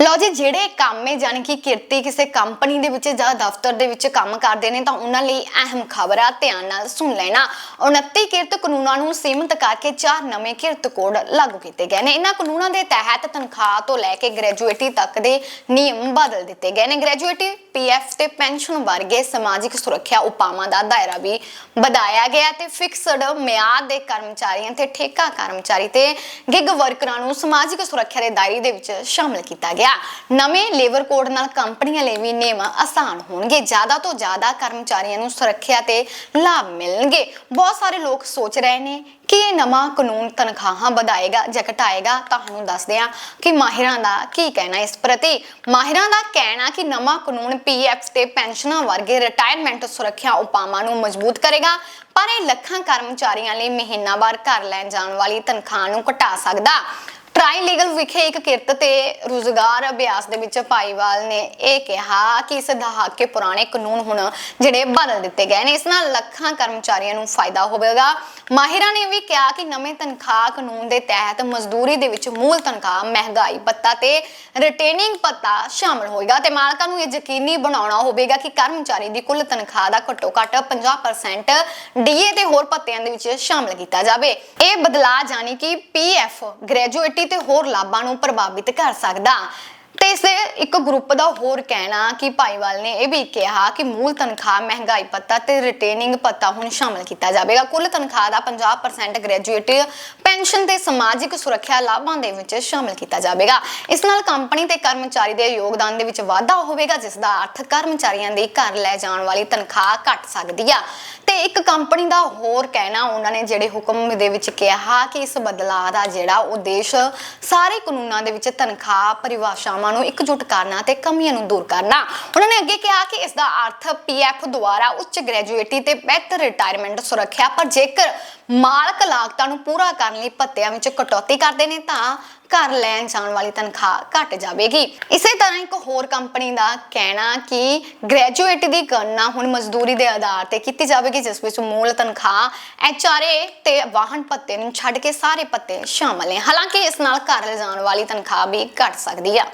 ਲਓ ਜੀ, ਜਿਹੜੇ ਕੰਮ ਹੈ, ਜਾਣੀ ਕਿ ਕਿਰਤੀ ਕਿਸੇ ਕੰਪਨੀ ਦੇ ਵਿੱਚ ਜਾਂ ਦਫ਼ਤਰ ਦੇ ਵਿੱਚ ਕੰਮ ਕਰਦੇ ਨੇ, ਤਾਂ ਉਹਨਾਂ ਲਈ ਅਹਿਮ ਖਬਰ ਆ, ਧਿਆਨ ਨਾਲ ਸੁਣ ਲੈਣਾ। 29 ਕਿਰਤ ਕਾਨੂੰਨਾਂ ਨੂੰ ਸੀਮਿਤ ਕਰਕੇ ਚਾਰ ਨਵੇਂ ਕਿਰਤ ਕੋਡ ਲਾਗੂ ਕੀਤੇ ਗਏ ਨੇ। ਇਹਨਾਂ ਕਾਨੂੰਨਾਂ ਦੇ ਤਹਿਤ ਤਨਖਾਹ ਤੋਂ ਲੈ ਕੇ ਗ੍ਰੈਜੂਏਟੀ ਤੱਕ ਦੇ ਨਿਯਮ ਬਦਲ ਦਿੱਤੇ ਗਏ ਨੇ। ਗ੍ਰੈਜੂਏਟੀ, ਪੀਐਫ ਤੇ ਪੈਨਸ਼ਨ ਵਰਗੇ ਸਮਾਜਿਕ ਸੁਰੱਖਿਆ ਉਪਾਵਾਂ ਦਾ ਦਾਇਰਾ ਵੀ ਵਧਾਇਆ ਗਿਆ ਤੇ ਫਿਕਸਡ ਮਿਆਦ ਦੇ ਕਰਮਚਾਰੀਆਂ ਤੇ ਠੇਕਾ ਕਰਮਚਾਰੀ ਤੇ ਗਿਗ ਵਰਕਰਾਂ ਨੂੰ ਸਮਾਜਿਕ ਸੁਰੱਖਿਆ ਦੇ ਦਾਇਰੇ ਦੇ ਵਿੱਚ ਸ਼ਾਮਲ ਕੀਤਾ ਗਿਆ। ਨਵੇਂ ਲੇਬਰ ਕੋਡ ਨਾਲ ਕੰਪਨੀਆਂ ਲਈ ਵੀ ਨਿਯਮ ਆਸਾਨ ਹੋਣਗੇ। ਜ਼ਿਆਦਾ ਤੋਂ ਜ਼ਿਆਦਾ ਕਰਮਚਾਰੀਆਂ ਨੂੰ ਸੁਰੱਖਿਆ ਤੇ ਲਾਭ ਮਿਲਣਗੇ। ਬਹੁਤ ਸਾਰੇ ਲੋਕ ਸੋਚ ਰਹੇ ਨੇ ਕਿ ਇਹ ਨਵਾਂ ਕਾਨੂੰਨ ਤਨਖਾਹਾਂ ਵਧਾਏਗਾ ਜਾਂ ਘਟਾਏਗਾ। ਤੁਹਾਨੂੰ ਦੱਸਦੇ ਹਾਂ ਕਿ ਮਾਹਿਰਾਂ ਦਾ ਕੀ ਕਹਿਣਾ ਇਸ ਪ੍ਰਤੀ। ਮਾਹਿਰਾਂ ਦਾ ਕਹਿਣਾ ਕਿ ਨਵਾਂ ਕਾਨੂੰਨ ਪੀਐਫ ਤੇ ਪੈਨਸ਼ਨਾਂ ਵਰਗੇ ਰਿਟਾਇਰਮੈਂਟ ਸੁਰੱਖਿਆ ਉਪਾਵਾਂ ਨੂੰ ਮਜ਼ਬੂਤ ਕਰੇਗਾ, ਪਰ ਇਹ ਲੱਖਾਂ ਕਰਮਚਾਰੀਆਂ ਲਈ ਮਹੀਨਾਵਾਰ ਘਰ ਲੈਣ ਜਾਣ ਵਾਲੀ ਤਨਖਾਹ ਨੂੰ ਘਟਾ ਸਕਦਾ। ਟਰਾਈ ਲੀਗਲ ਵਿਖੇ ਇੱਕ ਕਿਰਤ ਤੇ ਰੁਜ਼ਗਾਰ ਅਭਿਆਸ ਦੇ ਵਿੱਚ ਭਾਈਵਾਲ ਨੇ ਇਹ ਕਿਹਾ ਕਿ ਇਸ ਦਹਾਕੇ ਪੁਰਾਣੇ ਕਾਨੂੰਨ ਹੁਣ ਜਿਹੜੇ ਬਦਲ ਦਿੱਤੇ ਗਏ ਨੇ, ਇਸ ਨਾਲ ਲੱਖਾਂ ਕਰਮਚਾਰੀਆਂ ਨੂੰ ਫਾਇਦਾ ਹੋਵੇਗਾ। ਮਾਹਿਰਾਂ ਨੇ ਵੀ ਕਿਹਾ ਕਿ ਨਵੇਂ ਤਨਖਾਹ ਕਾਨੂੰਨ ਦੇ ਤਹਿਤ ਮਜ਼ਦੂਰੀ ਦੇ ਵਿੱਚ ਮੂਲ ਤਨਖਾਹ, ਮਹਿੰਗਾਈ ਭੱਤਾ ਤੇ ਰਿਟੇਨਿੰਗ ਭੱਤਾ ਸ਼ਾਮਲ ਹੋਏਗਾ ਤੇ ਮਾਲਕਾਂ ਨੂੰ ਇਹ ਯਕੀਨੀ ਬਣਾਉਣਾ ਹੋਵੇਗਾ ਕਿ ਕਰਮਚਾਰੀ ਦੀ ਕੁੱਲ ਤਨਖਾਹ ਦਾ ਘੱਟੋ ਘੱਟ 50% ਡੀਏ ਤੇ ਹੋਰ ਭੱਤਿਆਂ ਦੇ ਵਿੱਚ ਸ਼ਾਮਲ ਕੀਤਾ ਜਾਵੇ। ਇਹ ਬਦਲਾਅ ਜਾਨੀ ਕਿ ਪੀਐਫ, ਗ੍ਰੈਜੂਏਟੀ ਤੇ ਹੋਰ ਲਾਭਾਂ ਨੂੰ ਪ੍ਰਭਾਵਿਤ ਕਰ ਸਕਦਾ। ਤੇ ਇਸ ਇੱਕ ਗਰੁੱਪ ਦਾ ਹੋਰ ਕਹਿਣਾ ਕਿ ਭਾਈਵਾਲ ਨੇ ਇਹ ਵੀ ਕਿਹਾ ਕਿ ਮੂਲ ਤਨਖਾਹ, ਮਹਿੰਗਾਈ ਭੱਤਾ ਤੇ ਰਿਟੇਨਿੰਗ ਭੱਤਾ ਹੁਣ ਸ਼ਾਮਲ ਕੀਤਾ ਜਾਵੇਗਾ। ਕੁੱਲ ਤਨਖਾਹ ਦਾ 50% ਗ੍ਰੈਜੂਏਟ ਪੈਨਸ਼ਨ ਤੇ ਸਮਾਜਿਕ ਸੁਰੱਖਿਆ ਲਾਭਾਂ ਦੇ ਵਿੱਚ ਸ਼ਾਮਲ ਕੀਤਾ ਜਾਵੇਗਾ। ਇਸ ਨਾਲ ਕੰਪਨੀ ਤੇ ਕਰਮਚਾਰੀ ਦੇ ਯੋਗਦਾਨ ਦੇ ਵਿੱਚ ਵਾਧਾ ਹੋਵੇਗਾ, ਜਿਸ ਦਾ ਅਰਥ ਕਰਮਚਾਰੀਆਂ ਦੀ ਘਰ ਲੈ ਜਾਣ ਵਾਲੀ ਤਨਖਾਹ ਘਟ ਸਕਦੀ ਆ। ਤੇ ਇੱਕ ਕੰਪਨੀ ਦਾ ਹੋਰ ਕਹਿਣਾ, ਉਹਨਾਂ ਨੇ ਜਿਹੜੇ ਹੁਕਮ ਦੇ ਵਿੱਚ ਕਿਹਾ ਕਿ ਇਸ ਬਦਲਾਅ ਦਾ ਜਿਹੜਾ ਉਦੇਸ਼ ਸਾਰੇ ਕਾਨੂੰਨਾਂ ਦੇ ਵਿੱਚ ਤਨਖਾਹ, ਪਰਿਭਾਸ਼ਾਵਾਂ ਨੂੰ ਇਕਜੁੱਟ ਕਰਨਾ ਤੇ ਕਮੀਆਂ ਨੂੰ ਦੂਰ ਕਰਨਾ। ਉਹਨਾਂ ਨੇ ਅੱਗੇ ਕਿਹਾ ਕਿ ਇਸ ਦਾ ਅਰਥ ਪੀਐਫ ਦੁਆਰਾ ਉੱਚ ਗ੍ਰੈਜੂਏਟੀ ਤੇ ਬਿਹਤਰ ਰਿਟਾਇਰਮੈਂਟ ਸੁਰੱਖਿਆ, ਪਰ ਜੇਕਰ ਮਾਲਕ ਲਾਗਤਾਂ ਨੂੰ ਪੂਰਾ ਕਰਨ ਲਈ ਭੱਤਿਆਂ ਵਿੱਚ ਕਟੌਤੀ ਕਰਦੇ ਨੇ, ਤਾਂ ਘਰ ਲੈਣ ਜਾਣ ਵਾਲੀ ਤਨਖਾਹ ਘਟ ਜਾਵੇਗੀ। ਇਸੇ ਤਰ੍ਹਾਂ ਇੱਕ ਹੋਰ ਕੰਪਨੀ ਦਾ ਕਹਿਣਾ ਕਿ ਗ੍ਰੈਜੂਏਟ ਦੀ ਗਣਨਾ ਹੁਣ ਮਜ਼ਦੂਰੀ ਦੇ ਆਧਾਰ ਤੇ ਕੀਤੀ ਜਾਵੇਗੀ, ਜਿਸ ਵਿੱਚ ਮੂਲ ਤਨਖਾਹ ਐਚਆਰਏ ਤੇ ਵਾਹਨ ਭੱਤੇ ਨੂੰ ਛੱਡ ਕੇ ਸਾਰੇ ਭੱਤੇ ਸ਼ਾਮਲ ਨੇ। ਹਾਲਾਂਕਿ ਇਸ ਨਾਲ ਘਰ ਲਿਜਾਣ ਵਾਲੀ ਤਨਖਾਹ ਵੀ ਘਟ ਸਕਦੀ ਆ।